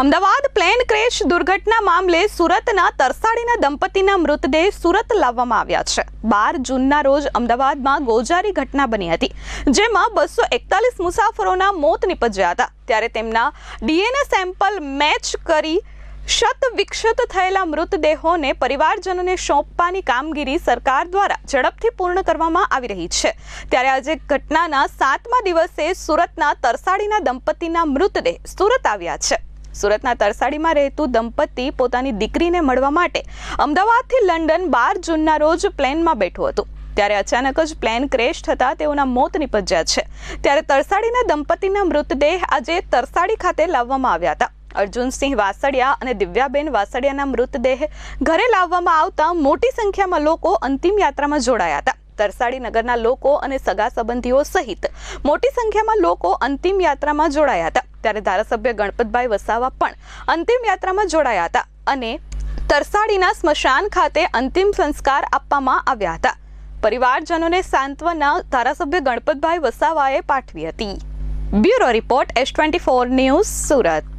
Ahmedabad plane crash દુર્ઘટના મામલે સુરતના તરસાડીના દંપતીના મૃતદેહ સુરત લાવવામાં આવ્યા છે. બાર જૂનના રોજ અમદાવાદમાં ગોજારી ઘટના બની હતી, જેમાં બસો એકતાલીસ મુસાફરોના મોત નિપજ્યા હતા. ત્યારે તેમના ડીએનએ સેમ્પલ મેચ કરી શત વિક્ષત થયેલા મૃતદેહોને પરિવારજનોને સોંપવાની કામગીરી સરકાર દ્વારા ઝડપથી પૂર્ણ કરવામાં આવી રહી છે. ત્યારે આજે ઘટનાના સાતમા દિવસે સુરતના તરસાડીના દંપતીના મૃતદેહ સુરત આવ્યા છે. સુરતના તરસાડીમાં રહેતું દંપતી પોતાની દીકરીને મળવા માટે અમદાવાદથી લંડન બાર જૂનના રોજ પ્લેનમાં બેઠું હતું. ત્યારે અચાનક જ પ્લેન ક્રેશ થતાં તેઓના મોત નિપજ્યા છે. ત્યારે તરસાડીના દંપતીના મૃતદેહ આજે તરસાડી ખાતે લાવવામાં આવ્યા હતા. અર્જુનસિંહ વાસડિયા અને દિવ્યાબેન વાસડિયાના મૃતદેહ ઘરે લાવવામાં આવતા મોટી સંખ્યામાં લોકો અંતિમ યાત્રામાં જોડાયા હતા. તરસાડી નગરના લોકો અને સગા સંબંધીઓ સહિત મોટી સંખ્યામાં લોકો અંતિમ યાત્રામાં જોડાયા હતા. ત્યારે ધારાસભ્ય ગણપતભાઈ વસાવા પણ અંતિમ યાત્રામાં જોડાયા હતા અને તરસાડીના સ્મશાન ખાતે અંતિમ સંસ્કાર આપવામાં આવ્યા હતા. પરિવારજનોને સાંત્વના ધારાસભ્ય ગણપતભાઈ વસાવાએ પાઠવી હતી. Bureau report S twenty four news Surat.